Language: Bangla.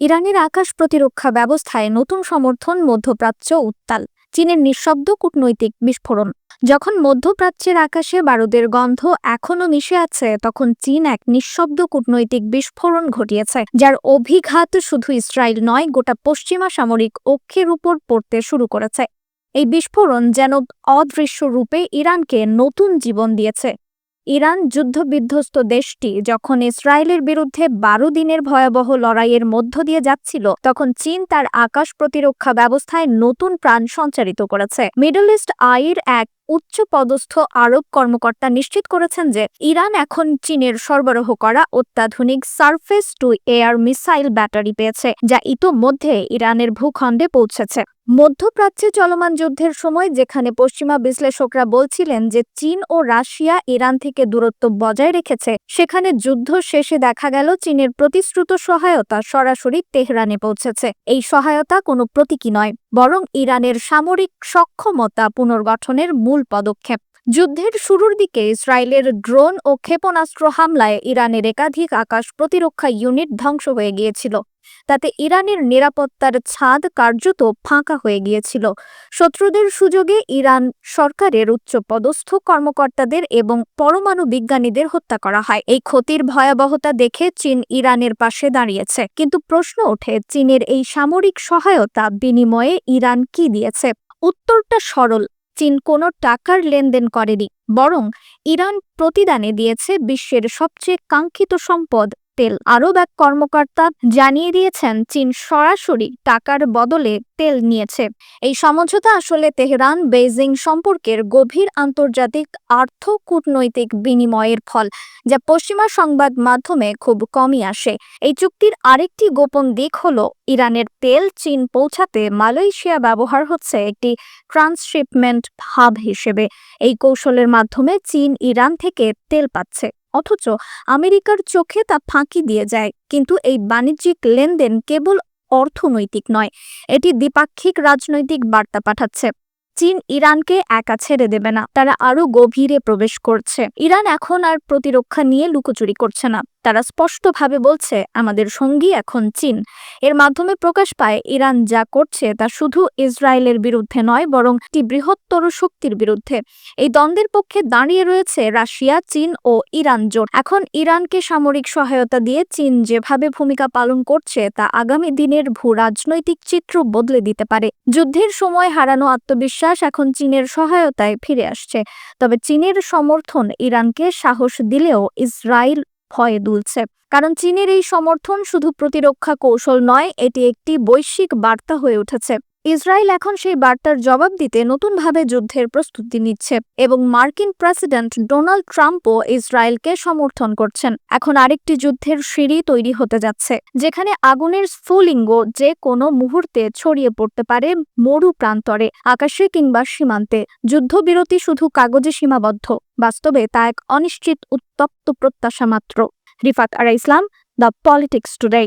ইরানের আকাশ প্রতিরক্ষা ব্যবস্থায় নতুন সমর্থন মধ্যপ্রাচ্য উত্তাল, চীনের নিঃশব্দ কূটনৈতিক বিস্ফোরণ। যখন মধ্যপ্রাচ্যের আকাশে বারুদের গন্ধ এখনও মিশে আছে, তখন চীন এক নিঃশব্দ কূটনৈতিক বিস্ফোরণ ঘটিয়েছে, যার অভিঘাত শুধু ইসরায়েল নয়, গোটা পশ্চিমা সামরিক অক্ষের উপর পড়তে শুরু করেছে। এই বিস্ফোরণ যেন অদৃশ্য রূপে ইরানকে নতুন জীবন দিয়েছে। ইরান যুদ্ধবিধ্বস্ত দেশটি যখন ইসরায়েলের বিরুদ্ধে বারো দিনের ভয়াবহ লড়াইয়ের মধ্য দিয়ে যাচ্ছিল, তখন চীন তার আকাশ প্রতিরক্ষা ব্যবস্থায় নতুন প্রাণ সঞ্চারিত করেছে। মিডল ইস্ট আইর এক উচ্চ পদস্থ আরব কর্মকর্তা নিশ্চিত করেছেন যে ইরান এখন চীনের সরবরাহ করা অত্যাধুনিক surface to air missile battery পেয়েছে, যা ইতোমধ্যে ইরানের ভূখণ্ডে পৌঁছেছে। মধ্যপ্রাচ্যে চলমান যুদ্ধের সময় যেখানে পশ্চিমা বিশ্লেষকরা বলছিলেন যে চীন ও রাশিয়া ইরান থেকে দূরত্ব বজায় রেখেছে, সেখানে যুদ্ধ শেষে দেখা গেল চীনের প্রতিশ্রুত সহায়তা সরাসরি তেহরানে পৌঁছেছে। এই সহায়তা কোনো প্রতীকী নয়, বরং ইরানের সামরিক সক্ষমতা পুনর্গঠনের মূল পদক্ষেপ। যুদ্ধের শুরুর দিকে ইসরায়েলের ড্রোন ও ক্ষেপণাস্ত্র হামলায় ইরানের একাধিক আকাশ প্রতিরক্ষা ইউনিট ধ্বংস হয়ে গিয়েছিল। তাতে ইরানের নিরাপত্তার ছাদ কার্যত ফাঁকা হয়ে গিয়েছিল। শত্রুদের সুযোগে ইরান সরকারের উচ্চপদস্থ কর্মকর্তাদের এবং পরমাণু বিজ্ঞানীদের হত্যা করা হয়। এই ক্ষতির ভয়াবহতা দেখে চীন ইরানের পাশে দাঁড়িয়েছে। কিন্তু প্রশ্ন ওঠে, চীনের এই সামরিক সহায়তা বিনিময়ে ইরান কি দিয়েছে? উত্তরটা সরল। চীন কোনো টাকার লেনদেন করেনি বরং ইরান প্রতিদানে দিয়েছে বিশ্বের সবচেয়ে কাঙ্ক্ষিত সম্পদ। তেল। আরব এক কর্মকর্তা জানিয়ে দিয়েছেন, চীন সরাসরি টাকার বদলে তেল নিয়েছে। এই সমঝোতা আসলে তেহরান বেইজিং সম্পর্কের গভীর আন্তর্জাতিক আর্থ কূটনৈতিক বিনিময়ের ফল, যা পশ্চিমা সংবাদ মাধ্যমে খুব কমই আসে। এই চুক্তির আরেকটি গোপন দিক হল, ইরানের তেল চীন পৌঁছাতে মালয়েশিয়া ব্যবহার হচ্ছে একটি ট্রান্সশিপমেন্ট হাব হিসেবে। এই কৌশলের মাধ্যমে চীন ইরান থেকে তেল পাচ্ছে। অথচ আমেরিকার চোখে তা ফাঁকি দিয়ে যায়। কিন্তু এই বাণিজ্যিক লেনদেন কেবল অর্থনৈতিক নয়, এটি দ্বিপাক্ষিক রাজনৈতিক বার্তা পাঠাচ্ছে। চীন ইরানকে একা ছেড়ে দেবে না, তারা আরও গভীরে প্রবেশ করছে। ইরান এখন আর প্রতিরক্ষা নিয়ে লুকোচুরি করছে না। তারা স্পষ্টভাবে বলছে, আমাদের সঙ্গী এখন চীন। এর মাধ্যমে প্রকাশ পায়, ইরান যা করছে তা শুধু ইসরায়েলের বিরুদ্ধে নয়, বরং একটি বৃহত্তর শক্তির বিরুদ্ধে। এই দ্বন্দ্বের পক্ষে দাঁড়িয়ে রয়েছে রাশিয়া, চীন ও ইরান জোট। এখন ইরানকে সামরিক সহায়তা দিয়ে চীন যেভাবে ভূমিকা পালন করছে, তা আগামী দিনের ভূ রাজনৈতিক চিত্র বদলে দিতে পারে। যুদ্ধের সময় হারানো আত্মবিশ্বাস এখন চীনের সহায়তায় ফিরে আসছে। তবে চীনের সমর্থন ইরানকে সাহস দিলেও ইসরায়েল ভয়ে দুলছে। কারণ চীনের এই সমর্থন শুধু প্রতিরক্ষা কৌশল নয়, এটি একটি বৈশ্বিক বার্তা হয়ে উঠেছে। ইসরায়েল এখন সেই বার্তার জবাব দিতে নতুনভাবে যুদ্ধের প্রস্তুতি নিচ্ছে এবং মার্কিন প্রেসিডেন্ট ডোনাল্ড ট্রাম্পও ইসরায়েলকে সমর্থন করছেন। এখন আরেকটি যুদ্ধের সিঁড়ি তৈরি হতে যাচ্ছে, যেখানে আগুনের স্ফুলিঙ্গ যে কোনো মুহূর্তে ছড়িয়ে পড়তে পারে মরু প্রান্তরে, আকাশে কিংবা সীমান্তে। যুদ্ধবিরতি শুধু কাগজে সীমাবদ্ধ, বাস্তবে তা এক অনিশ্চিত উত্তপ্ত প্রত্যাশা মাত্র। Rifat Ara Islam, the politics today.